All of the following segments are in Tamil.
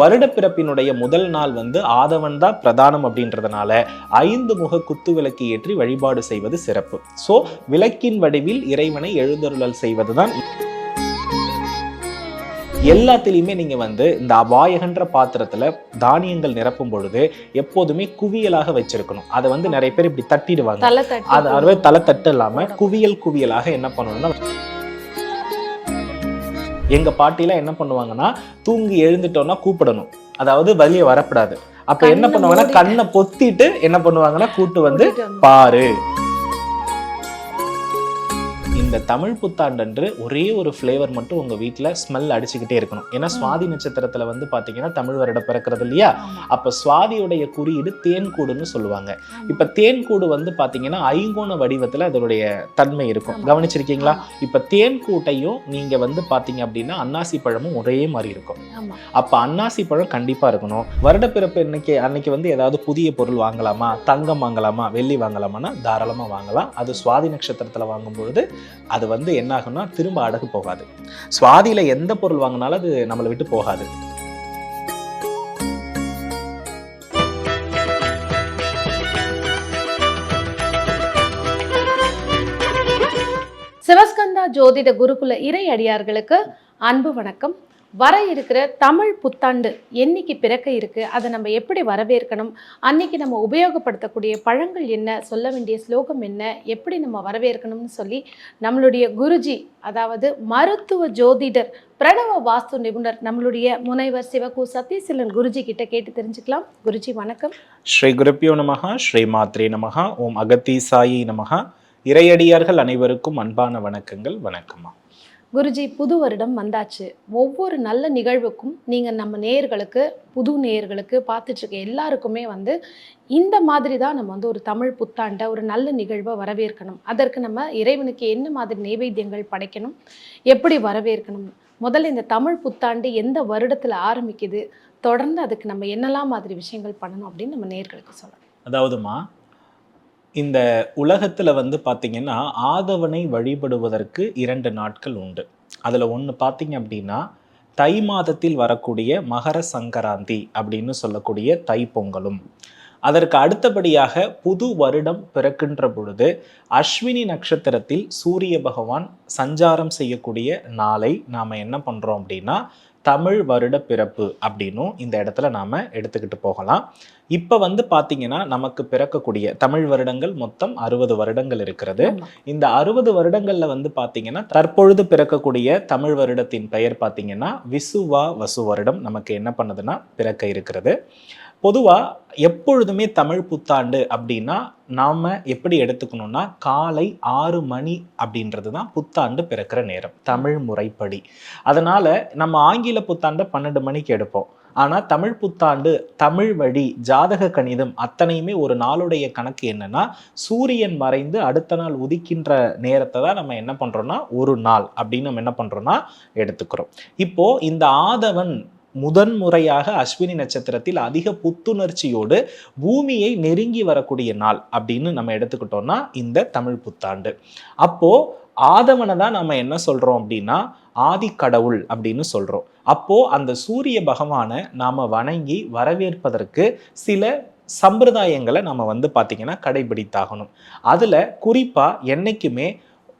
வருடப்பிறப்பினுடைய முதல் நாள் வந்து ஆதவன் தான் பிரதானம் அப்படின்றதுனால ஐந்து முக குத்து விளக்கு ஏற்றி வழிபாடு செய்வது சிறப்பு. சோ விளக்கின் வடிவில் இறைவனை எழுந்தருளல் செய்வதுதான் எல்லாத்துலேயுமே நீங்க வந்து இந்த அபாயகன்ற பாத்திரத்துல தானியங்கள் நிரப்பும் பொழுது எப்போதுமே குவியலாக வச்சிருக்கணும். அதை வந்து நிறைய பேர் இப்படி தட்டிடுவாங்க. தலை தட்டி அது அதுவே தலை தட்டு இல்லாம குவியல் குவியலாக என்ன பண்ணணும்னா எங்க பாட்டிலாம் என்ன பண்ணுவாங்கன்னா தூங்கி எழுந்துட்டோம்னா கூப்பிடணும் அதாவது வெளியே வரக்கூடாது அப்ப என்ன பண்ணுவாங்கன்னா. கண்ணை பொத்திட்டு என்ன பண்ணுவாங்கன்னா கூட்டு வந்து. பாரு இந்த தமிழ் புத்தாண்டன்று ஒரே ஒரு ஃப்ளேவர் மட்டும் உங்க வீட்ல ஸ்மெல் அடிச்சுக்கிட்டே இருக்கணும். ஏன்னா சுவாதி நட்சத்திரத்துல வந்து பாத்தீங்கன்னா தமிழ் வருடம் பிறக்கிறது இல்லையா? அப்ப சுவாதியுடைய குறியீடு தேன்கூடுன்னு சொல்லுவாங்க. இப்ப தேன்கூடு வந்து பாத்தீங்கன்னா ஐங்கோண வடிவத்துல அதோடைய தன்மை இருக்கும். கவனிச்சிருக்கீங்களா? இப்ப தேன்கூட்டையும் நீங்க வந்து பாத்தீங்க அப்படின்னா அன்னாசி பழமும் ஒரே மாதிரி இருக்கும். அப்ப அன்னாசி பழம் கண்டிப்பா இருக்கணும். வருடப்பிறப்பு இன்னைக்கு அன்னைக்கு வந்து ஏதாவது புதிய பொருள் வாங்கலாமா? தங்கம் வாங்கலாமா? வெள்ளி வாங்கலாமான்னா தாராளமா வாங்கலாம். அது சுவாதி நட்சத்திரத்துல வாங்கும் பொழுது அது வந்து என்ன ஆகும்னா திரும்ப அடகு போகாது. சுவாதியில எந்த பொருள் வாங்கினாலும் அது நம்மளை விட்டு போகாது. சிவஸ்கந்தா ஜோதிட குருகுல இறை அடியார்களுக்கு அன்பு வணக்கம். வர இருக்கிற தமிழ் புத்தாண்டு என்னைக்கு பிறக்க இருக்கு அதை நம்ம எப்படி வரவேற்கணும் அன்னைக்கு நம்ம உபயோகப்படுத்தக்கூடிய பழங்கள் என்ன சொல்ல வேண்டிய ஸ்லோகம் என்ன எப்படி நம்ம வரவேற்கணும்னு சொல்லி நம்மளுடைய குருஜி அதாவது மருத்துவ ஜோதிடர் பிரணவ வாஸ்து நிபுணர் நம்மளுடைய முனைவர் சிவகு சத்யசீலன் குருஜி கிட்ட கேட்டு தெரிஞ்சுக்கலாம். குருஜி வணக்கம். ஸ்ரீ குருப்பியோ நமகா ஸ்ரீ மாத்ரே நமகா ஓம் அகத்தீசாயி நமகா இறையடியார்கள் அனைவருக்கும் அன்பான வணக்கங்கள் வணக்கம்மா. குருஜி புது வருடம் வந்தாச்சு. ஒவ்வொரு நல்ல நிகழ்வுக்கும் நீங்கள் நம்ம நேயர்களுக்கு புது நேயர்களுக்கு பார்த்துட்டு இருக்க எல்லாருக்குமே வந்து இந்த மாதிரி தான் நம்ம வந்து ஒரு தமிழ் புத்தாண்டை ஒரு நல்ல நிகழ்வை வரவேற்கணும். அதற்கு நம்ம இறைவனுக்கு என்ன மாதிரி நைவேத்தியங்கள் படைக்கணும் எப்படி வரவேற்கணும் முதல்ல இந்த தமிழ் புத்தாண்டு எந்த வருடத்தில் ஆரம்பிக்குது தொடர்ந்து அதுக்கு நம்ம என்னெல்லாம் மாதிரி விஷயங்கள் பண்ணணும் அப்படின்னு நம்ம நேர்களுக்கு சொல்லணும். அதாவதுமா இந்த உலகத்தில் வந்து பார்த்திங்கன்னா ஆதவனை வழிபடுவதற்கு இரண்டு நாட்கள் உண்டு. அதில் ஒன்று பார்த்திங்க அப்படின்னா தை மாதத்தில் வரக்கூடிய மகர சங்கராந்தி அப்படின்னு சொல்லக்கூடிய தைப்பொங்கலும் அதற்கு அடுத்தபடியாக புது வருடம் பிறக்கின்ற பொழுது அஸ்வினி நட்சத்திரத்தில் சூரிய பகவான் சஞ்சாரம் செய்யக்கூடிய நாளை நாம் என்ன பண்ணுறோம் அப்படின்னா தமிழ் வருட பிறப்பு அப்படின்னும் இந்த இடத்துல நாம எடுத்துக்கிட்டு போகலாம். இப்போ வந்து பாத்தீங்கன்னா நமக்கு பிறக்கக்கூடிய தமிழ் வருடங்கள் மொத்தம் அறுபது வருடங்கள் இருக்கிறது. இந்த அறுபது வருடங்கள்ல வந்து பாத்தீங்கன்னா தற்பொழுது பிறக்கக்கூடிய தமிழ் வருடத்தின் பெயர் பாத்தீங்கன்னா விசுவா வசு வருடம் நமக்கு என்ன பண்ணுதுன்னா பிறக்க இருக்கிறது. பொதுவாக எப்பொழுதுமே தமிழ் புத்தாண்டு அப்படின்னா நாம் எப்படி எடுத்துக்கணும்னா காலை ஆறு மணி அப்படின்றது தான் புத்தாண்டு பிறக்கிற நேரம் தமிழ் முறைப்படி. அதனால் நம்ம ஆங்கில புத்தாண்டை பன்னெண்டு மணிக்கு எடுப்போம். ஆனால் தமிழ் புத்தாண்டு தமிழ் வழி ஜாதக கணிதம் அத்தனையுமே ஒரு நாளுடைய கணக்கு என்னன்னா சூரியன் மறைந்து அடுத்த நாள் உதிக்கின்ற நேரத்தை தான் நம்ம என்ன பண்ணுறோன்னா ஒரு நாள் அப்படின்னு நம்ம என்ன பண்ணுறோன்னா எடுத்துக்கிறோம். இப்போ இந்த ஆதவன் முதன் முறையாக அஸ்வினி நட்சத்திரத்தில் அதிக புத்துணர்ச்சியோடு பூமியை நெருங்கி வரக்கூடிய நாள் அப்படின்னு நம்ம எடுத்துக்கிட்டோம்னா இந்த தமிழ் புத்தாண்டு. அப்போ ஆதவனை தான் நம்ம என்ன சொல்கிறோம் அப்படின்னா ஆதி கடவுள் அப்படின்னு சொல்கிறோம் அப்போது அந்த சூரிய பகவானை நாம் வணங்கி வரவேற்பதற்கு சில சம்பிரதாயங்களை நம்ம வந்து பார்த்திங்கன்னா கடைபிடித்தாகணும். அதில் குறிப்பாக என்றைக்குமே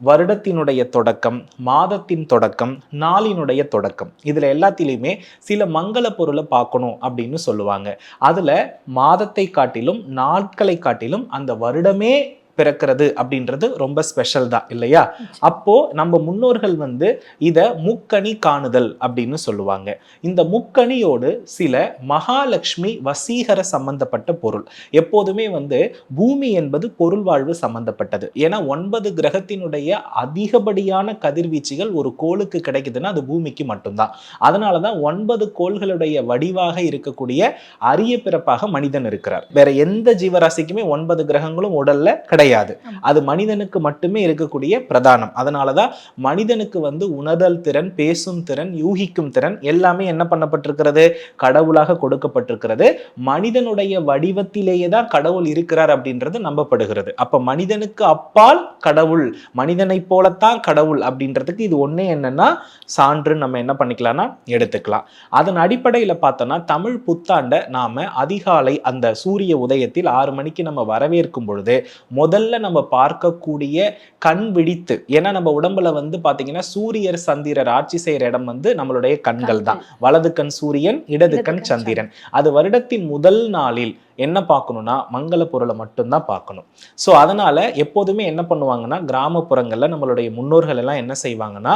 வருடத்தினுடைய தொடக்கம் மாதத்தின் தொடக்கம் நாளினுடைய தொடக்கம். இதில் எல்லாத்திலையுமே சில மங்கள பொருளை பார்க்கணும் அப்படின்னு சொல்லுவாங்க. அதில் மாதத்தை காட்டிலும் நாட்களை காட்டிலும் அந்த வருடமே பிறக்கிறது அப்படின்றது ரொம்ப ஸ்பெஷல் தான் இல்லையா? அப்போ நம்ம முன்னோர்கள் வந்து இத முக்கணி காணுதல் அப்படின்னு சொல்லுவாங்க. இந்த முக்கணியோடு சில மகாலட்சுமி வசீகர சம்பந்தப்பட்ட பொருள். எப்போதுமே வந்து பூமி என்பது பொருள் வாழ்வு சம்பந்தப்பட்டது. ஏன்னா ஒன்பது கிரகத்தினுடைய அதிகப்படியான கதிர்வீச்சுகள் ஒரு கோளுக்கு கிடைக்குதுன்னா அது பூமிக்கு மட்டும்தான். அதனால தான் ஒன்பது கோள்களுடைய வடிவாக இருக்கக்கூடிய அரிய பிறப்பாக மனிதன் இருக்கிறார். வேற எந்த ஜீவராசிக்குமே ஒன்பது கிரகங்களும் உடல்ல கிடையாது. கிடையாது. அது மனிதனுக்கு மட்டுமே இருக்கக்கூடிய பிரதானம். அதனாலதான் மனிதனுக்கு வந்து உணர்தல் திறன் பேசும் திறன் யூகிக்கும் திறன் எல்லாமே என்ன பண்ணப்பட்டிருக்கிறது? கடவுளாக கொடுக்கப்பட்டிருக்கிறது. மனிதனுடைய வடிவத்திலேயே தான் கடவுள் இருக்கிறார் அப்படின்றது நம்பப்படுகிறது. அப்ப மனிதனுக்கு அப்பால் கடவுள் மனிதனைப் போலத்தான் கடவுள் அப்படின்றதுக்கு இது ஒண்ணே என்னன்னா சான்று நம்ம என்ன பண்ணிக்கலாம்னா எடுத்துக்கலாம். அதன் அடிப்படையில பார்த்தோம்னா தமிழ் புத்தாண்டை நாம அதிகாலை அந்த சூரிய உதயத்தில் ஆறு மணிக்கு நம்ம வரவேற்கும் பொழுது முதல்ல நம்ம பார்க்கக்கூடிய கண் விழித்து ஏன்னா நம்ம உடம்புல வந்து பாத்தீங்கன்னா சூரியர் சந்திரர் ஆட்சி செய்யற இடம் வந்து நம்மளுடைய கண்கள் தான். வலது கண் சூரியன் இடது கண் சந்திரன். அது வருடத்தின் முதல் நாளில் என்ன பார்க்கணும்னா மங்கள பொருளை மட்டும்தான் பார்க்கணும். ஸோ அதனால் எப்போதுமே என்ன பண்ணுவாங்கன்னா கிராமப்புறங்களில் நம்மளுடைய முன்னோர்கள் எல்லாம் என்ன செய்வாங்கன்னா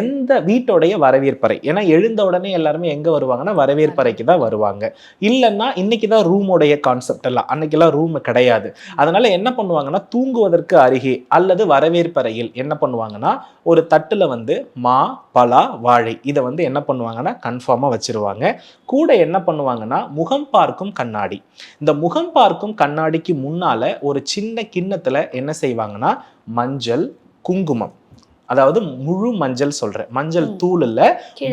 எந்த வீட்டோடைய வரவேற்பறை ஏன்னா எழுந்த உடனே எல்லாருமே எங்கே வருவாங்கன்னா வரவேற்பறைக்கு தான் வருவாங்க. இல்லைன்னா இன்னைக்கு தான் ரூமோடைய கான்செப்ட் எல்லாம் அன்னைக்கெல்லாம் ரூம் கிடையாது. அதனால் என்ன பண்ணுவாங்கன்னா தூங்குவதற்கு அருகே அல்லது வரவேற்பறையில் என்ன பண்ணுவாங்கன்னா ஒரு தட்டில் வந்து மா பலா வாழை இதை வந்து என்ன பண்ணுவாங்கன்னா கன்ஃபார்மாக வச்சிருவாங்க. கூட என்ன பண்ணுவாங்கன்னா முகம் பார்க்கும் கண்ணாடி. இந்த முகம் பார்க்கும் கண்ணாடிக்கு முன்னால ஒரு சின்ன கிண்ணத்துல என்ன செய்வாங்கன்னா மஞ்சள் குங்குமம். அதாவது முழு மஞ்சள் சொல்றேன். மஞ்சள். தூள் இல்ல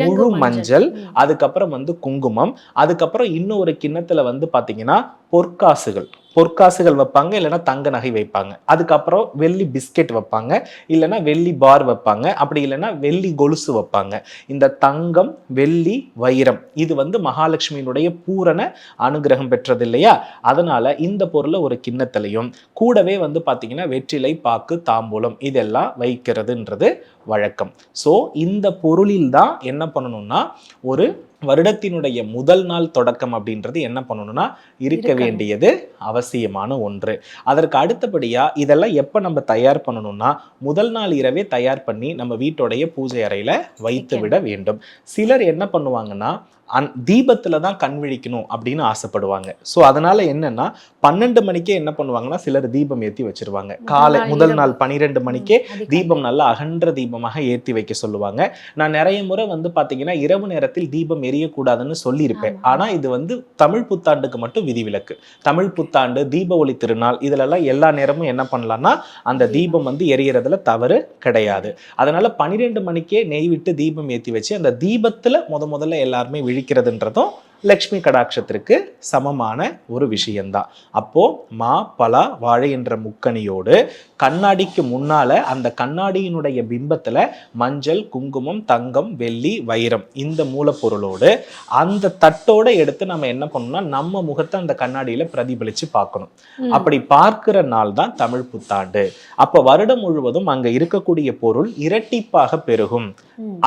முழு மஞ்சள். அதுக்கப்புறம் வந்து குங்குமம். அதுக்கப்புறம் இன்னும் ஒரு கிண்ணத்துல வந்து பாத்தீங்கன்னா பொற்காசுகள். பொற்காசுகள் வைப்பாங்க இல்லைன்னா தங்க நகை வைப்பாங்க. அதுக்கப்புறம் வெள்ளி பிஸ்கெட் வைப்பாங்க இல்லைன்னா வெள்ளி பார் வைப்பாங்க அப்படி இல்லைன்னா வெள்ளி கொலுசு வைப்பாங்க. இந்த தங்கம் வெள்ளி வைரம் இது வந்து மகாலட்சுமியினுடைய பூரண அனுகிரகம் பெற்றது இல்லையா? அதனால இந்த பொருளை ஒரு கிண்ணத்திலையும் கூடவே வந்து பார்த்தீங்கன்னா வெற்றிலை பாக்கு தாம்பூலம் இதெல்லாம் வைக்கிறதுன்றது வழக்கம். ஸோ இந்த பொருளில் தான் என்ன பண்ணணும்னா ஒரு வருடத்தினுடைய முதல் நாள் தொடக்கம் அப்படின்றது என்ன பண்ணணும்னா இருக்க. வேண்டியது அவசியமான ஒன்று அதற்கு அடுத்தபடியா இதெல்லாம் எப்ப நம்ம தயார் பண்ணணும்னா முதல் நாள் இரவே தயார் பண்ணி நம்ம வீட்டோடைய பூஜை அறையில வைத்து விட வேண்டும் சிலர் என்ன பண்ணுவாங்கன்னா அந் தீபத்துல தான் கண் விழிக்கணும் அப்படின்னு ஆசைப்படுவாங்க ஸோ அதனால என்னன்னா பன்னெண்டு மணிக்கே என்ன பண்ணுவாங்கன்னா சிலர் தீபம் ஏத்தி வச்சிருவாங்க காலை முதல். நாள் பனிரெண்டு மணிக்கே. தீபம் நல்லா அகன்ற தீபமாக ஏத்தி வைக்க சொல்லுவாங்க நான் நிறைய முறை வந்து பாத்தீங்கன்னா இரவு நேரத்தில் தீபம் எரியக்கூடாதுன்னு சொல்லியிருப்பேன். ஆமா. ஆனா இது வந்து தமிழ் புத்தாண்டுக்கு மட்டும் விதிவிலக்கு. தமிழ் புத்தாண்டு தீப ஒளி திருநாள் இதுல எல்லாம் எல்லா நேரமும் என்ன பண்ணலாம்னா அந்த தீபம். வந்து எரியறதுல தவறு கிடையாது. அதனால பன்னிரெண்டு மணிக்கே நெய் விட்டு தீபம் ஏத்தி வச்சு அந்த தீபத்துல முத முதல்ல எல்லாருமே விழிக்கிறதுன்றதும் லக்ஷ்மி கடாட்சத்திற்கு சமமான ஒரு விஷயம்தான் அப்போ மா பலா வாழை என்ற முக்கணியோடு கண்ணாடிக்கு முன்னால அந்த கண்ணாடியினுடைய பிம்பத்துல மஞ்சள் குங்குமம் தங்கம் வெள்ளி வைரம் இந்த மூலப்பொருளோடு அந்த தட்டோட எடுத்து நம்ம என்ன பண்ணணும்னா நம்ம முகத்தை அந்த கண்ணாடியில பிரதிபலிச்சு பார்க்கணும். அப்படி பார்க்கிற நாள் தான் தமிழ் புத்தாண்டு. அப்ப வருடம் முழுவதும் அங்க இருக்கக்கூடிய பொருள் இரட்டிப்பாக பெருகும்.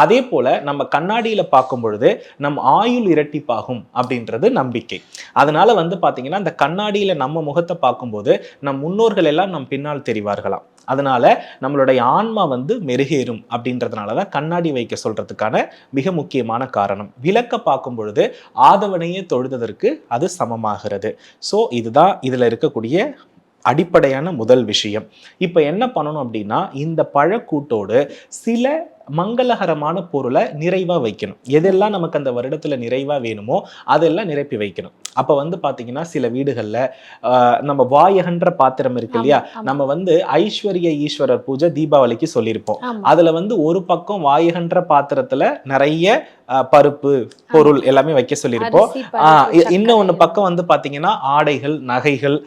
அதே போல நம்ம கண்ணாடியில பார்க்கும் பொழுது நம் ஆயுள் இரட்டிப்பாகும். அப்படின்றது நம்பிக்கை. அதனால வந்து பார்த்தீங்கன்னா அந்த கண்ணாடியில் நம்ம முகத்தை பார்க்கும்போது நம் முன்னோர்கள் எல்லாம் நம் பின்னால் தெரிவார்களாம். அதனால நம்மளுடைய ஆன்மா வந்து மெருகேறும் அப்படின்றதுனால தான் கண்ணாடி வைக்க சொல்றதுக்கான மிக முக்கியமான காரணம். விளக்க பார்க்கும் பொழுது ஆதவனையே தொழுததற்கு அது சமமாகிறது. ஸோ இதுதான் இதில் இருக்கக்கூடிய அடிப்படையான முதல் விஷயம். இப்போ என்ன பண்ணணும் அப்படின்னா இந்த பழக்கூட்டோடு சில மங்களகரமான பொருளை நிறைவாக வைக்கணும். எதெல்லாம் நமக்கு அந்த வருடத்தில் நிறைவாக வேணுமோ அதெல்லாம் நிரப்பி வைக்கணும். அப்ப வந்து பாத்தீங்கன்னா சில வீடுகள்ல நம்ம வாயகன்ற பாத்திரம் இருக்கு இல்லையா. நம்ம வந்து ஐஸ்வர்ய ஈஸ்வரர் பூஜை தீபாவளிக்கு சொல்லியிருப்போம். அதுல வந்து ஒரு பக்கம் வாயகன்ற பாத்திரத்துல நிறைய பருப்பு பொருள் எல்லாமே வைக்க சொல்லியிருப்போம். அரிசி, ஆஹ் பருப்பு, இ- இன்னொன்னு சர்க்கரை. பக்கம் வந்து பாத்தீங்கன்னா ஆடைகள் நகைகள்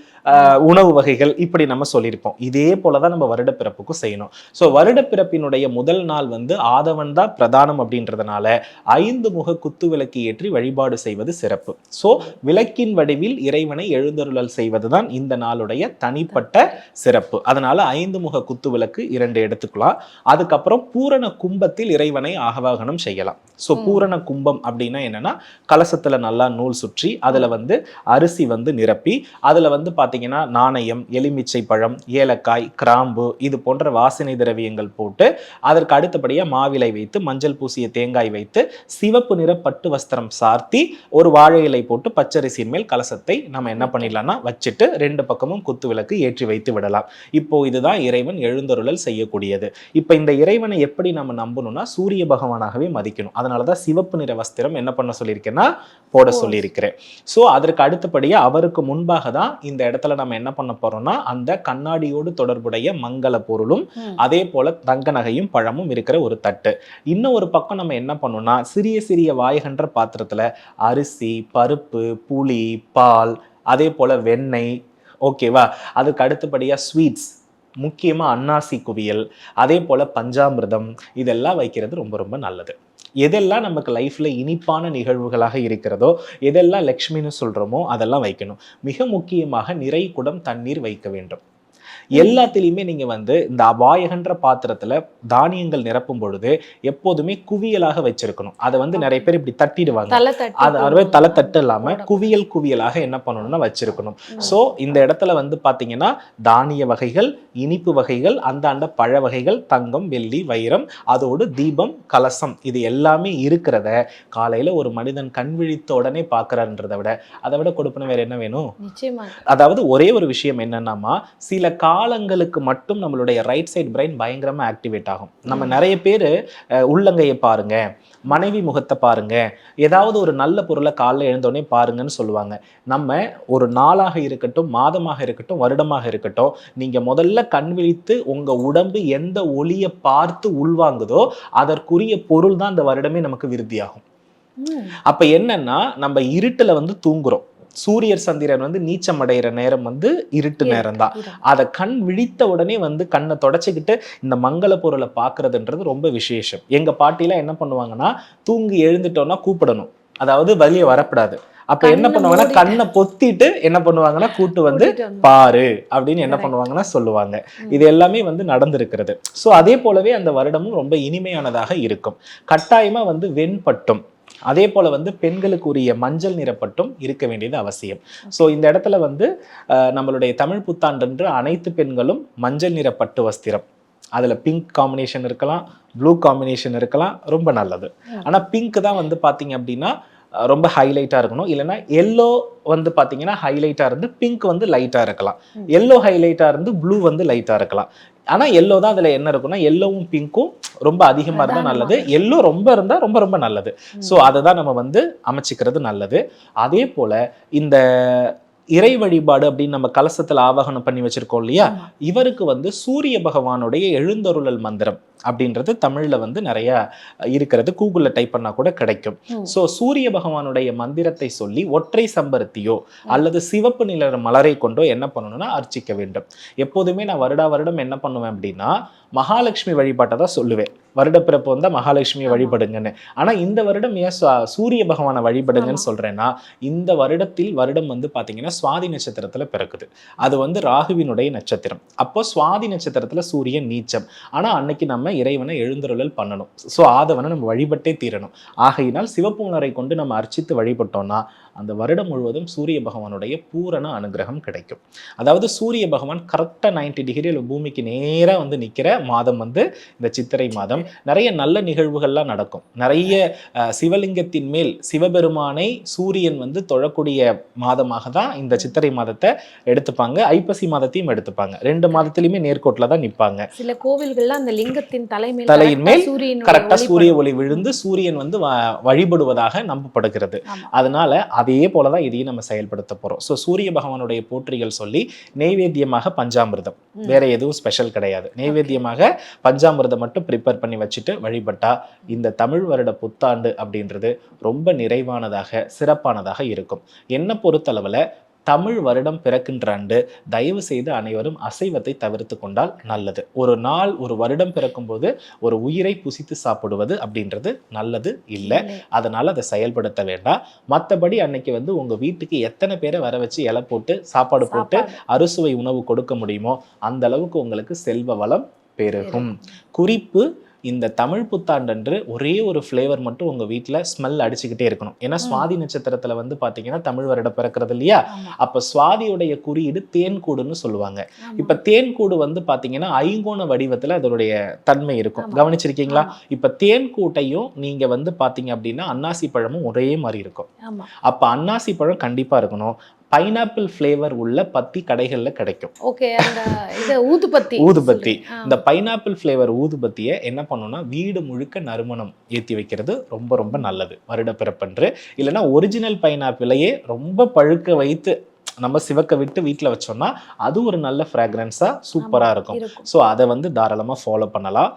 உணவு வகைகள் இப்படி நம்ம சொல்லியிருப்போம். இதே போலதான் நம்ம வருடப்பிறப்புக்கும் செய்யணும். ஸோ வருடப்பிறப்பினுடைய முதல் நாள் வந்து ஆதவன் தான் பிரதானம் அப்படின்றதுனால ஐந்து முக குத்து விளக்கு ஏற்றி வழிபாடு செய்வது சிறப்பு. ஸோ விளக்கின் வடிவில் இறைவனை எழுந்தருளல் செய்வதுதான் இந்த நாளுடைய தனிப்பட்ட சிறப்பு. அதனால ஐந்து முக குத்து விளக்கு இரண்டு எடுத்துக்கலாம். அதுக்கப்புறம் பூரண கும்பத்தில் இறைவனை ஆகவாகனம் செய்யலாம். ஸோ. பூரண கும்பம் அப்படின்னா என்னன்னா கலசத்துல நல்லா நூல் சுற்றி அதுல வந்து அரிசி வந்து நிரப்பி அதுல வந்து பாத்தீங்கன்னா நாணயம் எலுமிச்சை பழம் ஏலக்காய் கிராம்பு இது போன்ற வாசனை திரவியங்கள் போட்டு அதற்கு அடுத்தபடியா மாவிலை வைத்து மஞ்சள் பூசிய தேங்காய் வைத்து சிவப்பு நிற பட்டு வஸ்திரம் சார்த்தி ஒரு வாழை இலை போட்டு பச்சரிசியின் மேல் கலசத்தை நம்ம என்ன பண்ணிடலாம்னா வச்சுட்டு ரெண்டு பக்கமும் குத்து விளக்கு ஏற்றி வைத்து விடலாம். இப்போ இதுதான் இறைவன் எழுந்தருளல் செய்யக்கூடியது. இப்போ இந்த இறைவனை எப்படி நம்ம நம்பணும்னா சூரிய பகவானாகவே மதிக்கணும். அதனாலதான் சிவப்பு நிற வஸ்திரம் என்ன பண்ண சொல்லியிருக்கேன்னா போட. சொல்லியிருக்கிறேன். ஸோ அதற்கு அடுத்தபடியா அவருக்கு முன்பாக தான் இந்த இடத்துல நம்ம என்ன பண்ண போறோம்னா அந்த கண்ணாடியோடு தொடர்புடைய மங்கள பொருளும். அதே போல தங்க நகையும் பழமும் இருக்கிற ஒரு தட்டு. இன்னும் ஒரு பக்கம் நம்ம என்ன பண்ணோம்னா சிறிய சிறிய வாய்கன்ற பாத்திரத்துல அரிசி பருப்பு புளி பால் அதே போல் வெண்ணெய். ஓகேவா அதுக்கு அடுத்தபடியாக ஸ்வீட்ஸ் முக்கியமாக அன்னாசி குவியல் அதே போல் பஞ்சாமிர்தம். இதெல்லாம் வைக்கிறது ரொம்ப ரொம்ப நல்லது. எதெல்லாம் நமக்கு லைஃப்பில் இனிப்பான நிகழ்வுகளாக இருக்கிறதோ எதெல்லாம் லக்ஷ்மின்னு சொல்கிறோமோ அதெல்லாம் வைக்கணும். மிக முக்கியமாக நிறை குடம் தண்ணீர் வைக்க வேண்டும். எல்லாத்துலேயுமே நீங்க வந்து இந்த அபாயகன்ற பாத்திரத்துல தானியங்கள் நிரப்பும் பொழுது எப்போதுமே குவியலாக வச்சிருக்கணும் அதை வந்து நிறைய பேர் இப்படி தட்டிடுவாங்க தலை தட்டி அது அதுவே போடணும். தலை தட்டு இல்லாம. குவியல் குவியலாக என்ன பண்ணணும்னா வச்சிருக்கணும். சோ இந்த இடத்துல வந்து பாத்தீங்கன்னா தானிய வகைகள் இனிப்பு வகைகள் அந்தாண்ட பழ வகைகள் தங்கம் வெள்ளி வைரம் அதோடு தீபம் கலசம் இது எல்லாமே இருக்கிறத காலையில ஒரு மனிதன் கண் விழித்த உடனே பார்க்கறான்றதை விட அதை விட கொடுப்பன வேற என்ன வேணும் அதாவது ஒரே ஒரு விஷயம் என்னன்னாமா சில காலங்களுக்கு மட்டும் நம்மளுடைய ரைட் சைடு பிரைன் பயங்கரமா ஆக்டிவேட் ஆகும் நம்ம. நிறைய பேர் உள்ளங்கையை பாருங்க மனைவி முகத்தை பாருங்க ஏதாவது ஒரு நல்ல பொருளை காலைல எழுந்தோடனே பாருங்கன்னு சொல்லுவாங்க நம்ம ஒரு நாளாக இருக்கட்டும் மாதமாக இருக்கட்டும் வருடமாக இருக்கட்டும் நீங்க முதல்ல கண் விழித்து உங்க உடம்பு எந்த ஒளியை பார்த்து உள்வாங்குதோ அதற்குரிய பொருள் தான் அந்த வருடமே நமக்கு விருத்தியாகும் ம். அப்ப என்னன்னா நம்ம இருட்டுல வந்து தூங்குறோம் சூரியர் சந்திரன் வந்து நீச்சம் அடைகிற நேரம் வந்து இருட்டு நேரம் தான். அதை கண் விழித்த உடனே வந்து கண்ணை தொடச்சிக்கிட்டு இந்த மங்கள பொருளை பார்க்கறதுன்றது ரொம்ப விசேஷம் எங்க பாட்டிலாம் என்ன பண்ணுவாங்கன்னா தூங்கி எழுந்துட்டோம்னா கூப்பிடணும் அதாவது வெளியே வரக்கூடாது அப்ப என்ன பண்ணுவாங்கன்னா. கண்ணை பொத்திட்டு என்ன பண்ணுவாங்கன்னா கூட்டு வந்து. பாரு அப்படின்னு என்ன. பண்ணுவாங்கன்னா சொல்லுவாங்க. இது எல்லாமே வந்து நடந்திருக்கிறது ஸோ அதே போலவே அந்த வருடமும் ரொம்ப இனிமையானதாக இருக்கும் கட்டாயமா வந்து வெண்பட்டும் அதே போல வந்து பெண்களுக்கு உரிய மஞ்சள் நிறப்பட்டும் இருக்க வேண்டியது அவசியம். ஸோ இந்த இடத்துல வந்து நம்மளுடைய தமிழ் புத்தாண்டன்று அனைத்து பெண்களும் மஞ்சள் நிற பட்டு வஸ்திரம். அதுல பிங்க் காம்பினேஷன் இருக்கலாம் ப்ளூ காம்பினேஷன் இருக்கலாம் ரொம்ப நல்லது. ம். ஆனா பிங்க் தான் வந்து பாத்தீங்க அப்படின்னா ரொம்ப ஹைலைட்டா இருக்கணும் இல்லைன்னா எல்லோ வந்து பாத்தீங்கன்னா ஹைலைட்டா இருந்து பிங்க் வந்து லைட்டா இருக்கலாம். எல்லோ ஹைலைட்டா இருந்து ப்ளூ வந்து லைட்டா இருக்கலாம் ஆனா எல்லோ தான் அதுல என்ன இருக்கும்னா எல்லோவும் பிங்க்கும் ரொம்ப அதிகமா இருந்தா பிரதானமா. நல்லது எல்லோ ரொம்ப இருந்தா ரொம்ப ரொம்ப நல்லது. ஸோ அதை தான் நம்ம வந்து அமைச்சிக்கிறது நல்லது அதே போல இந்த இறை வழிபாடு அப்படின்னு நம்ம கலசத்துல ஆவாகனம் பண்ணி வச்சிருக்கோம் இல்லையா. இவருக்கு வந்து சூரிய பகவானுடைய எழுந்தருளல் மந்திரம் அப்படின்றது தமிழ்ல வந்து நிறைய இருக்கிறது. கூகுள்ல டைப் பண்ணா கூட கிடைக்கும். சோ சூரிய பகவானுடைய மந்திரத்தை சொல்லி ஒற்றை சம்பருத்தியோ அல்லது சிவப்பு நிற மலரை கொண்டோ என்ன பண்ணணும்னா அர்ச்சிக்க வேண்டும். எப்போதுமே நான் வருடா வருடம் என்ன பண்ணுவேன் அப்படின்னா மகாலட்சுமி வழிபாட்டை தான் சொல்லுவேன். வருடப்பிறப்பு வந்தா மகாலட்சுமியை. வழிபடுங்கன்னு. ஆனா இந்த வருடம் ஏன் சூரிய பகவானை வழிபடுங்கன்னு ஆமா. சொல்றேன்னா இந்த வருடத்தில் வருடம் வந்து பாத்தீங்கன்னா சுவாதி நட்சத்திரத்துல பிறக்குது. அது வந்து ராகுவினுடைய நட்சத்திரம். அப்போ சுவாதி நட்சத்திரத்துல சூரியன் நீச்சம். ஆனா அன்னைக்கு நம்ம இறைவனை எழுந்தருளல் பண்ணணும். ஸோ ஆதவனை நம்ம வழிபட்டே தீரணும். ஆகையினால் சிவப்பு உணரை கொண்டு நம்ம அர்ச்சித்து வழிபட்டோம்னா அந்த வருடம் முழுவதும் சூரிய பகவானுடைய பூரண அனுகிரகம் கிடைக்கும். அதாவது சூரிய பகவான் கரெக்டாக நைன்டி டிகிரியில் பூமிக்கு நேரா வந்து நிக்கிற மாதம் வந்து இந்த சித்திரை மாதம். நிறைய நல்ல நிகழ்வுகள்லாம் நடக்கும். நிறைய சிவலிங்கத்தின் மேல் சிவபெருமானை சூரியன் வந்து தொழக்கூடிய மாதமாக தான் இந்த சித்திரை மாதத்தை எடுத்துப்பாங்க. ஐப்பசி மாதத்தையும் எடுத்துப்பாங்க. ரெண்டு மாதத்துலையுமே நேர்கோட்டில் தான் நிற்பாங்க சில கோவில்கள்ல அந்த லிங்கத்தின் தலைமையில் தலையின் மேல் சூரியன் கரெக்டாக சூரிய ஒளி விழுந்து சூரியன் வந்து வழிபடுவதாக நம்பப்படுகிறது. அதனால அதே போல தான் இதையும் நம்ம செயல்படுத்த போறோம். ஸோ சூரிய பகவானுடைய போற்றிகள் சொல்லி நெய்வேத்தியமாக பஞ்சாமிர்தம். வேற எதுவும் ஸ்பெஷல் கிடையாது. நெய்வேத்தியமாக பஞ்சாமிர்தம் மட்டும் ப்ரிப்பேர் பண்ணி வச்சுட்டு வழிபட்டா இந்த தமிழ் வருட புத்தாண்டு அப்படின்றது ரொம்ப நிறைவானதாக சிறப்பானதாக இருக்கும். என்னை பொறுத்தளவில் தமிழ் வருடம் பிறக்கின்ற ஆண்டு தயவு செய்து அனைவரும் அசைவத்தை தவிர்த்து கொண்டால் நல்லது. ஒரு நாள் ஒரு வருடம் பிறக்கும்போது ஒரு உயிரை புசித்து சாப்பிடுவது அப்படின்றது நல்லது இல்லை. அதனால அதை செயல்படுத்த வேண்டாம். மற்றபடி அன்னைக்கு வந்து உங்க வீட்டுக்கு எத்தனை பேரை வர வச்சு இலை போட்டு சாப்பாடு போட்டு. அறுசுவை உணவு கொடுக்க முடியுமோ அந்த அளவுக்கு உங்களுக்கு செல்வ வளம் பெருகும். குறிப்பு இந்த தமிழ் புத்தாண்டன்று ஒரே ஒரு ஃப்ளேவர் மட்டும் உங்க வீட்டில் ஸ்மெல் அடிச்சுக்கிட்டே இருக்கணும் ஏன்னா. சுவாதி நட்சத்திரத்துல வந்து பாத்தீங்கன்னா தமிழ் வருடம் பிறக்கிறது இல்லையா. அப்ப சுவாதியுடைய குறியீடு தேன்கூடுன்னு சொல்லுவாங்க. இப்ப தேன்கூடு வந்து பாத்தீங்கன்னா ஐங்கோண வடிவத்துல அதனுடைய தன்மை இருக்கும். கவனிச்சிருக்கீங்களா. இப்ப தேன்கூட்டையும் நீங்க வந்து பாத்தீங்க அப்படின்னா அன்னாசி பழமும் ஒரே மாதிரி இருக்கும். அப்ப அன்னாசி பழம் கண்டிப்பா இருக்கணும் பைனாப்பிள் ஃப்ளேவர் உள்ள பத்தி கடைகள்ல கிடைக்கும். ஓகே ஊதுபத்தி ஊதுபத்தி. இந்த பைனாப்பிள் ஃப்ளேவர் ஊதுபத்தியை என்ன பண்ணணும்னா வீடு முழுக்க நறுமணம் ஏற்றி வைக்கிறது ரொம்ப ரொம்ப நல்லது. வருட பிறப்பன்று இல்லைன்னா ஒரிஜினல் பைனாப்பிளையே ரொம்ப பழுக்க வைத்து நம்ம சிவக்க விட்டு வீட்டில் வச்சோம்னா அது ஒரு நல்ல ஃப்ராக்ரன்ஸாக சூப்பராக இருக்கும். ஸோ அதை வந்து தாராளமாக ஃபாலோ பண்ணலாம்.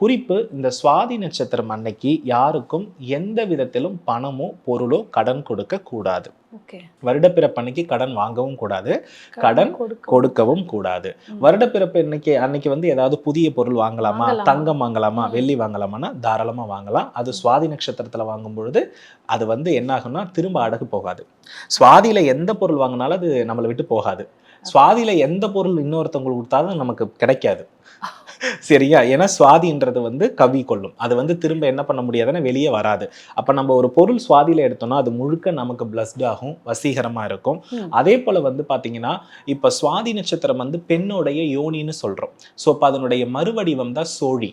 குறிப்பு இந்த சுவாதி நட்சத்திரம் அன்னைக்கு யாருக்கும் எந்த விதத்திலும் பணமோ பொருளோ கடன் கொடுக்க கூடாது. வருடப்பிறப்பு அன்னைக்கு கடன் வாங்கவும் கூடாது. கடன் கொடுக்க கொடுக்கவும் கூடாது. வருடப்பிறப்பு இன்னைக்கு அன்னைக்கு வந்து ஏதாவது புதிய பொருள் வாங்கலாமா. தங்கம் வாங்கலாமா. வெள்ளி வாங்கலாமான்னா தாராளமா வாங்கலாம். அது சுவாதி நட்சத்திரத்துல வாங்கும் பொழுது அது வந்து என்ன ஆகும்னா திரும்ப அடகு போகாது. சுவாதியில எந்த பொருள் வாங்கினாலும் அது நம்மளை விட்டு போகாது. சுவாதியில எந்த பொருள் இன்னொருத்தவங்களுக்கு கொடுத்தாலும் நமக்கு கிடைக்காது. சரியா? ஏன்னா சுவாதின்றது வந்து கவி கொள்ளும். அது வந்து திரும்ப என்ன பண்ண முடியாதுன்னா வெளியே வராது. அப்ப நம்ம ஒரு பொருள் சுவாதியில எடுத்தோம்னா அது முழுக்க நமக்கு பிளஸ்ட் ஆகும் வசீகரமா இருக்கும். அதே போல வந்து பாத்தீங்கன்னா இப்ப சுவாதி நட்சத்திரம் வந்து பெண்ணுடைய யோனின்னு சொல்றோம். ஸோ அப்ப அதனுடைய மறுவடிவம் தான் சோழி.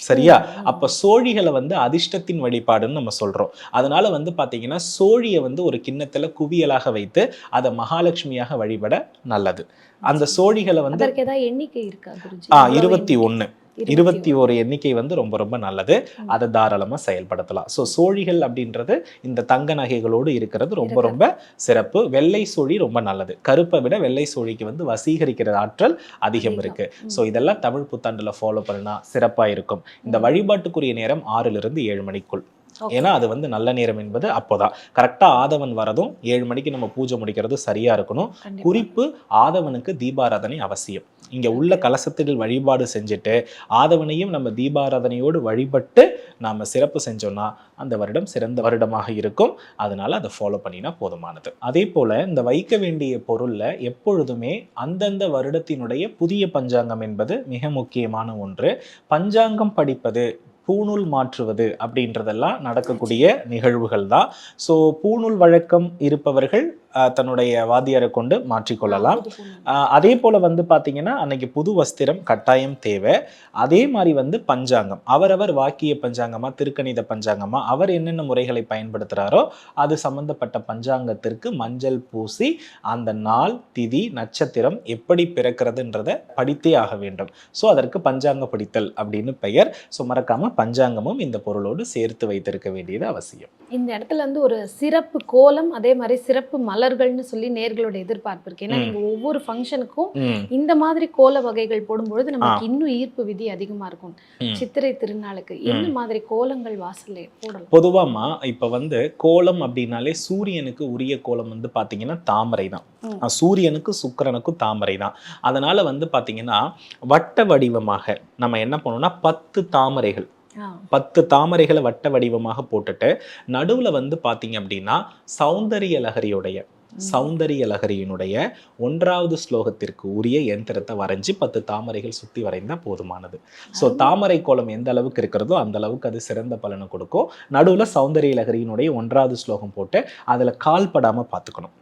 சரியா? அப்ப சோழிகளை வந்து அதிர்ஷ்டத்தின் வழிபாடுன்னு நம்ம சொல்றோம். அதனால வந்து பாத்தீங்கன்னா சோழியை வந்து ஒரு கிண்ணத்துல குவியலாக வைத்து அதை மகாலட்சுமியாக வழிபட நல்லது. அந்த சோழிகளை வந்து எண்ணிக்கை இருக்கா ஆ இருபத்தி? ஒண்ணு இருபத்தி ஒரு எண்ணிக்கை வந்து ரொம்ப ரொம்ப நல்லது. அதை தாராளமா செயல்படுத்தலாம் ஸோ சோழிகள் அப்படின்றது இந்த தங்க நகைகளோடு இருக்கிறது ரொம்ப. ரொம்ப சிறப்பு வெள்ளை சோழி ரொம்ப நல்லது கருப்பை விட வெள்ளை சோழிக்கு வந்து வசீகரிக்கிற ஆற்றல் அதிகம் இருக்கு. ஸோ இதெல்லாம் தமிழ் புத்தாண்டுல ஃபாலோ பண்ணா சிறப்பா இருக்கும் இந்த. வழிபாட்டுக்குரிய நேரம் ஆறுல இருந்து ஏழு மணிக்குள். ஏன்னா அது வந்து நல்ல நேரம் என்பது அப்போதான் கரெக்டா ஆதவன் வரதும் ஏழு மணிக்கு நம்ம பூஜை முடிக்கிறது சரியா இருக்கணும். குறிப்பு ஆதவனுக்கு தீபாராதனை அவசியம். இங்க உள்ள கலசத்தில் வழிபாடு செஞ்சுட்டு ஆதவனையும் நம்ம தீபாராதனையோடு வழிபட்டு நாம சிறப்பு செஞ்சோம்னா அந்த வருடம் சிறந்த வருடமாக இருக்கும். அதனால அதை ஃபாலோ பண்ணினா போதுமானது. அதே போல இந்த வைக்க வேண்டிய பொருள்ல எப்பொழுதுமே அந்தந்த வருடத்தினுடைய புதிய பஞ்சாங்கம் என்பது மிக முக்கியமான ஒன்று. பஞ்சாங்கம் படிப்பது பூணூல் மாற்றுவது அப்படின்றதெல்லாம் நடக்கக்கூடிய நிகழ்வுகள் தான் ஸோ பூணூல் வழக்கம் இருப்பவர்கள் தன்னுடைய வாத்தியாரை கொண்டு மாற்றிக்கொள்ளலாம். அதே போல வந்து பாத்தீங்கன்னா அன்னைக்கு புது வஸ்திரம் கட்டாயம் தேவை. அதே மாதிரி வந்து பஞ்சாங்கம். அவரவர் வாக்கிய பஞ்சாங்கமா திருக்கணித பஞ்சாங்கமா அவர் என்னென்ன முறைகளை பயன்படுத்துறாரோ அது சம்பந்தப்பட்ட பஞ்சாங்கத்திற்கு மஞ்சள் பூசி அந்த நாள் திதி நட்சத்திரம் எப்படி பிறக்கிறதுன்றத படித்தே ஆக வேண்டும். ஸோ அதற்கு பஞ்சாங்க படித்தல் அப்படின்னு பெயர். ஸோ மறக்காம பஞ்சாங்கமும் இந்த பொருளோடு சேர்த்து வைத்திருக்க வேண்டியது அவசியம். இந்த இடத்துல வந்து ஒரு சிறப்பு கோலம் அதே மாதிரி சிறப்பு மலர்கள்னு சொல்லி நேர்களோட எதிர்பார்ப்பு இருக்கு. ஏன்னா. நீங்க ஒவ்வொரு ஃபங்க்ஷனுக்கும் இந்த மாதிரி கோல வகைகள் போடும்பொழுது நமக்கு இன்னும் ஈர்ப்பு விதி அதிகமா இருக்கும். சித்திரை திருநாளுக்கு என்ன மாதிரி கோலங்கள் வாசல்ல போடலாம்? பொதுவாமா இப்ப வந்து கோலம் அப்படின்னாலே சூரியனுக்கு உரிய கோலம் வந்து பாத்தீங்கன்னா தாமரை தான். சூரியனுக்கு சுக்கிரனுக்கும் தாமரை தான். அதனால வந்து பாத்தீங்கன்னா வட்ட வடிவமாக நம்ம என்ன பண்ணோம்னா பத்து தாமரைகள் பத்து தாமரைகளை வட்ட வடிவமாக போட்டுட்டு நடுவுல வந்து பாத்தீங்க அப்படின்னா சௌந்தரிய லகரியுடைய. சௌந்தரிய லகரியினுடைய ஒன்றாவது ஸ்லோகத்திற்கு உரிய யந்திரத்தை வரைஞ்சி பத்து தாமரைகள் சுத்தி வரைந்தா போதுமானது ஸோ தாமரை கோலம் எந்த அளவுக்கு இருக்கிறதோ அந்த அளவுக்கு அது சிறந்த பலனை கொடுக்கும் நடுவுல சௌந்தரிய லகரியினுடைய ஒன்றாவது ஸ்லோகம் போட்டு அதுல கால் படாம பார்த்துக்கணும்.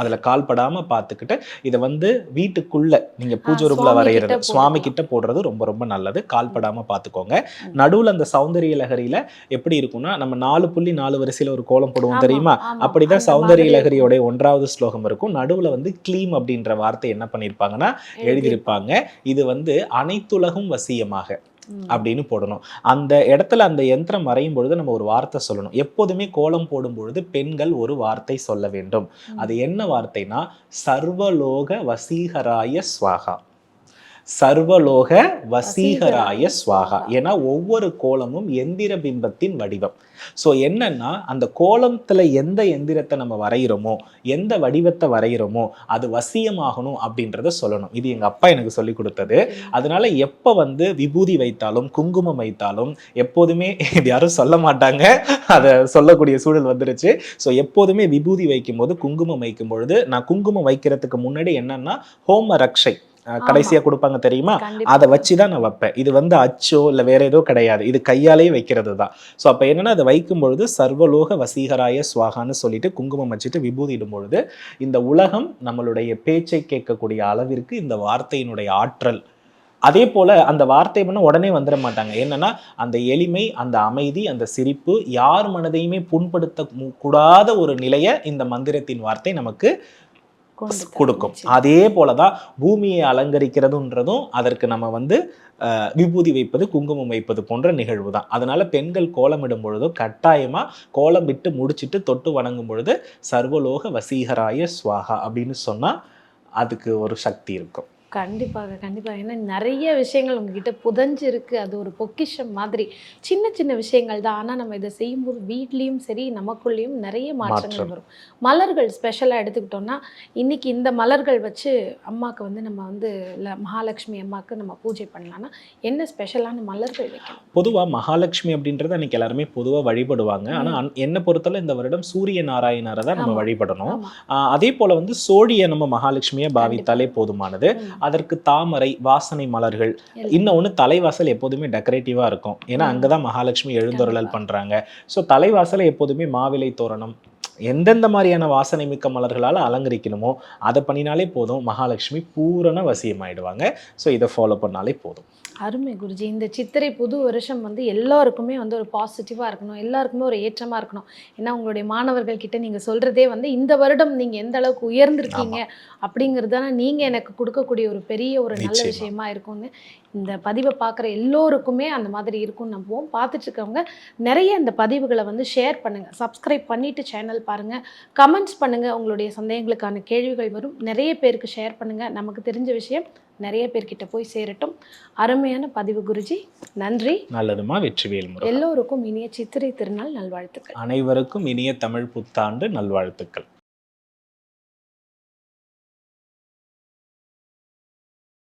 அதுல கால் படாம பார்த்துக்கிட்டு இதை வந்து வீட்டுக்குள்ள நீங்க பூஜை ரூம்ல வரைகிறது சுவாமி. கிட்ட போடுறது ரொம்ப ரொம்ப நல்லது கால் படாம பார்த்துக்கோங்க. நடுவுல அந்த சௌந்தரிய லகரியில எப்படி இருக்கும்னா நம்ம நாலு புள்ளி நாலு வரிசையில ஒரு கோலம் போடுவோம் தெரியுமா. அப்படிதான் சௌந்தரிய மாதிரி லகரியோட ஒன்றாவது ஸ்லோகம் இருக்கும் நடுவுல வந்து க்ளீம் அப்படின்ற வார்த்தை என்ன பண்ணிருப்பாங்கன்னா இருக்கும். எழுதியிருப்பாங்க இது வந்து அனைத்துலகும் வசியமாக. அப்படின்னு போடணும். அந்த இடத்துல அந்த யந்திரம் வரையும் பொழுது நம்ம ஒரு வார்த்தை சொல்லணும். எப்போதுமே கோலம் போடும் பொழுது பெண்கள் ஒரு வார்த்தை சொல்ல வேண்டும். அது என்ன வார்த்தைனா சர்வலோக வசீகராய ஸ்வாகா. சர்வலோக வசீகராய ஸ்வாகா ஏன்னா ஒவ்வொரு கோலமும் எந்திர பிம்பத்தின் வடிவம். ஸோ என்னன்னா அந்த கோலத்துல எந்த எந்திரத்தை நம்ம வரைகிறோமோ எந்த வடிவத்தை வரைகிறோமோ அது வசியமாகணும் அப்படின்றத சொல்லணும். இது எங்க அப்பா எனக்கு சொல்லி கொடுத்தது. அதனால எப்போ வந்து விபூதி வைத்தாலும் குங்குமம் வைத்தாலும் எப்போதுமே இது யாரும் சொல்ல மாட்டாங்க. அதை சொல்லக்கூடிய சூழல் வந்துருச்சு. ஸோ எப்போதுமே விபூதி வைக்கும்போது குங்குமம் வைக்கும் பொழுது நான் குங்குமம் வைக்கிறதுக்கு முன்னாடி என்னன்னா ஹோம ரக்ஷை. அஹ், கடைசியா கொடுப்பாங்க தெரியுமா. அதை வச்சு தான் நான் வைப்பேன். இது வந்து அச்சோ இல்லை வேற ஏதோ கிடையாது. இது கையாலேயே வைக்கிறது தான். ஸோ அப்போ என்னன்னா அதை வைக்கும் பொழுது சர்வலோக வசீகராய ஸ்வாகான்னு சொல்லிட்டு குங்குமம் வச்சுட்டு விபூதி இடும் பொழுது இந்த உலகம் நம்மளுடைய பேச்சை கேட்கக்கூடிய அளவிற்கு இந்த வார்த்தையினுடைய ஆற்றல். அதே போல அந்த வார்த்தை பண்ண உடனே வந்துட மாட்டாங்க. என்னன்னா அந்த எளிமை அந்த அமைதி அந்த சிரிப்பு யார் மனதையுமே புண்படுத்த கூடாத ஒரு நிலையை இந்த மந்திரத்தின் வார்த்தை நமக்கு. கொடுக்கும். அதே போலதான் பூமியை அலங்கரிக்கிறதுன்றதும் அதற்கு நம்ம வந்து விபூதி வைப்பது குங்குமம் வைப்பது போன்ற நிகழ்வு தான் அதனால பெண்கள் கோலமிடும் பொழுதோ கட்டாயமா கோலம் விட்டு முடிச்சிட்டு தொட்டு வணங்கும் பொழுது சர்வலோக வசீகராய ஸ்வாகா அப்படின்னு சொன்னா அதுக்கு ஒரு சக்தி இருக்கும். கண்டிப்பாக கண்டிப்பாக ஏன்னா நிறைய விஷயங்கள் உங்ககிட்ட புதஞ்சு இருக்கு அது ஒரு பொக்கிஷம் மாதிரி. சின்ன சின்ன விஷயங்கள் தான். ஆனால் நம்ம இதை செய்யும்போது வீட்லேயும் சரி நமக்குள்ளேயும் நிறைய மாற்றங்கள். வரும். மலர்கள் ஸ்பெஷலாக எடுத்துக்கிட்டோம்னா இன்னைக்கு இந்த மலர்கள் வச்சு அம்மாவுக்கு வந்து நம்ம வந்து மகாலட்சுமி அம்மாவுக்கு நம்ம பூஜை பண்ணலாம்னா என்ன ஸ்பெஷலான மலர்கள் வைக்கணும்? பொதுவா மகாலட்சுமி அப்படின்றத அன்னைக்கு எல்லாருமே பொதுவா வழிபடுவாங்க. ஆனா அன்- என்னை பொறுத்தவரை இந்த வருடம் சூரிய நாராயணரை தான் நம்ம. வழிபடணும். அதே போல வந்து சோழியை நம்ம மகாலட்சுமியை பாவித்தாலே போதுமானது. அதற்கு தாமரை வாசனை மலர்கள். இன்னொன்று தலைவாசல் எப்போதுமே டெக்கரேட்டிவாக இருக்கும் ஏன்னா. அங்கே தான் மகாலட்சுமி எழுந்தொருளல். பண்ணுறாங்க ஸோ தலைவாசலை எப்போதுமே மாவிலை தோரணம் எந்தெந்த மாதிரியான வாசனை மிக்க மலர்களால் அலங்கரிக்கணுமோ அதை பண்ணினாலே போதும் மகாலட்சுமி பூரண வசியமாயிடுவாங்க ஸோ இதை ஃபாலோ பண்ணாலே போதும் அருமை குருஜி. இந்த சித்திரை புது வருஷம் வந்து எல்லாருக்குமே வந்து ஒரு பாசிட்டிவாக இருக்கணும். எல்லாருக்குமே ஒரு ஏற்றமாக இருக்கணும். ஏன்னா உங்களுடைய மாணவர்கள் கிட்ட நீங்கள் சொல்கிறதே வந்து இந்த வருடம் நீங்கள் எந்த அளவுக்கு உயர்ந்திருக்கீங்க அப்படிங்கிறது தானே நீங்கள் எனக்கு கொடுக்கக்கூடிய ஒரு பெரிய ஒரு நல்ல. விஷயமா இருக்கும்னு இந்த பதிவை பார்க்குற எல்லோருக்குமே அந்த மாதிரி இருக்கும்னு நம்புவோம். பார்த்துட்டு இருக்கவங்க நிறைய இந்த பதிவுகளை வந்து ஷேர் பண்ணுங்கள் சப்ஸ்கிரைப் பண்ணிவிட்டு சேனல் பாருங்கள் கமெண்ட்ஸ் பண்ணுங்கள் உங்களுடைய சந்தேகங்களுக்கான கேள்விகள் வரும். நிறைய பேருக்கு ஷேர் பண்ணுங்கள் நமக்கு தெரிஞ்ச விஷயம் நிறைய பேர்கிட்ட போய் சேரட்டும். அருமையான பதிவு குருஜி. நன்றி. நல்லதுமா? வெற்றிவேல் எல்லோருக்கும் இனிய சித்திரை திருநாள் நல்வாழ்த்துக்கள். அனைவருக்கும் இனிய தமிழ் புத்தாண்டு நல்வாழ்த்துக்கள்.